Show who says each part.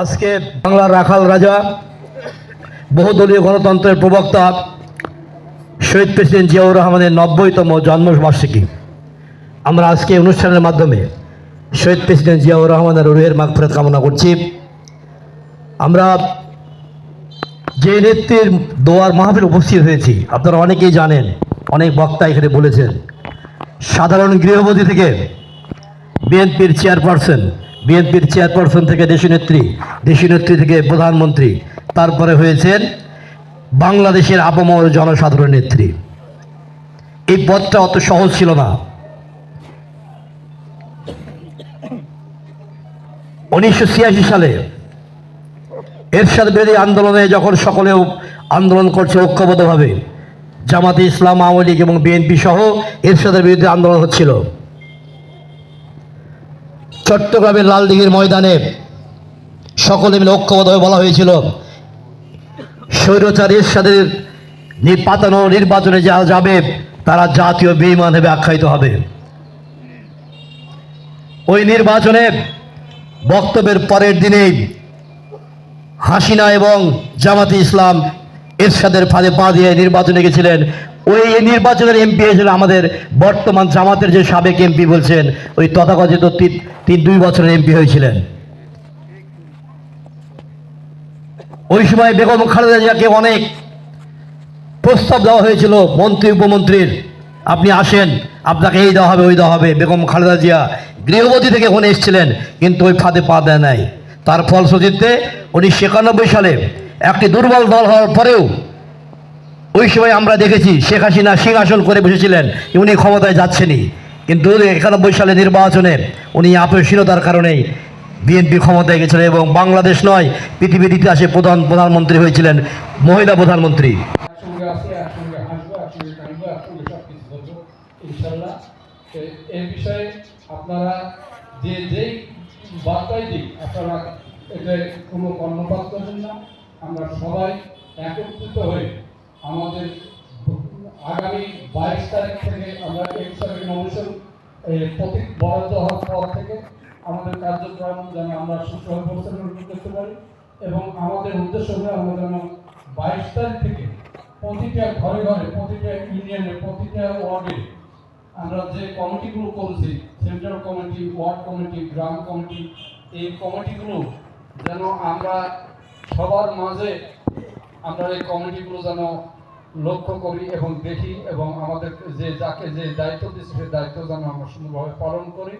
Speaker 1: আজকে বাংলার রাখাল রাজা, বহুদলীয় গণতন্ত্রের প্রবক্তা শহীদ প্রেসিডেন্ট জিয়াউর রহমানের নব্বইতম জন্মবার্ষিকী। আমরা আজকে অনুষ্ঠানের মাধ্যমে শহীদ প্রেসিডেন্ট জিয়াউর রহমানের রুহের মাগফিরাত কামনা করছি। আমরা যে নেত্রীর দোয়ার মাহফিল উপস্থিত হয়েছি, আপনারা অনেকেই জানেন, অনেক বক্তা এখানে বলেছেন, সাধারণ গৃহবধূ থেকে বিএনপির চেয়ারপারসন বিএনপির চেয়ারপারসন থেকে দেশনেত্রী দেশনেত্রী থেকে প্রধানমন্ত্রী, তারপরে হয়েছেন বাংলাদেশের আপামর জনসাধারণ নেত্রী। এই পদটা অত সহজ ছিল না। উনিশশো ছিয়াশি সালে এরশাদ বিরোধী আন্দোলনে যখন সকলেও আন্দোলন করছে ঐক্যবদ্ধভাবে, জামাতে ইসলাম, আওয়ামী লীগ এবং বিএনপি সহ এরশাদের বিরুদ্ধে আন্দোলন হচ্ছিল। চট্টগ্রামের লালদিঘির ময়দানে সকলে মিলে ঐক্যবদ্ধভাবে বলা হয়েছিল স্বৈরচার এরশাদের নি- নির্বাচনে যা যাবে, তারা জাতীয় বেইমান হিসেবে আখ্যায়িত হবে। ওই নির্বাচনে বক্তব্যের পরের দিনেই হাসিনা এবং জামাতি ইসলাম এরশাদের ফাঁদে পা দিয়ে নির্বাচনে গেছিলেন। ওই নির্বাচনের এমপি হয়েছিল আমাদের বর্তমান জামাতের যে সাবেক এমপি বলছেন, ওই তথাকথিত তিন- দুই বছরের এমপি হয়েছিলেন। ওই সময় বেগম খালেদা জিয়াকে অনেক প্রস্তাব দেওয়া হয়েছিল, মন্ত্রী, উপমন্ত্রীর, আপনি আসেন, আপনাকে এই দেওয়া হবে, ওই দেওয়া হবে। বেগম খালেদা জিয়া গৃহবধূ থেকে ওখানে এসেছিলেন, কিন্তু ওই ফাঁদে পা দেয় নাই। তার ফলশ্রুতিতে উনিশশো একানব্বই সালে একটি দুর্বল দল হওয়ার পরেও ওই সময় আমরা দেখেছি শেখ হাসিনা সিংহাসন করে বসেছিলেন, উনি ক্ষমতায় যাচ্ছেনই। কিন্তু একানব্বই সালে নির্বাচনে উনি আপসীনতার কারণেই বিএনপি ক্ষমতায় গেছিলেন এবং বাংলাদেশ নয়, পৃথিবীর ইতিহাসে প্রধান প্রধানমন্ত্রী হয়েছিলেন, মহিলা প্রধানমন্ত্রী।
Speaker 2: আমরা সবাই একত্রিত হয়ে আমাদের আগামী বাইশ তারিখ থেকে আমরা একুশ নমিশন প্রতীক বরাদ্দ হওয়ার পর থেকে আমাদের কার্যক্রম যেন আমরা সুষ্ঠুভাবে পরিচালনা করতে পারি। এবং আমাদের উদ্দেশ্য হলো আমরা যেন বাইশ তারিখ থেকে প্রতিটা ঘরে ঘরে, প্রতিটা ইউনিয়নে প্রতিটা ওয়ার্ডে আমরা যে কমিটিগুলো করেছি সেন্ট্রাল কমিটি ওয়ার্ড কমিটি গ্রাম কমিটি এই কমিটিগুলো যেন আমরা সবার মাঝে আমরা এই কমিটিগুলো যেন লক্ষ্য করি এবং দেখি এবং আমাদের যে যাকে যে দায়িত্ব দিচ্ছে সেই দায়িত্ব যেন আমরা সুন্দরভাবে পালন করি।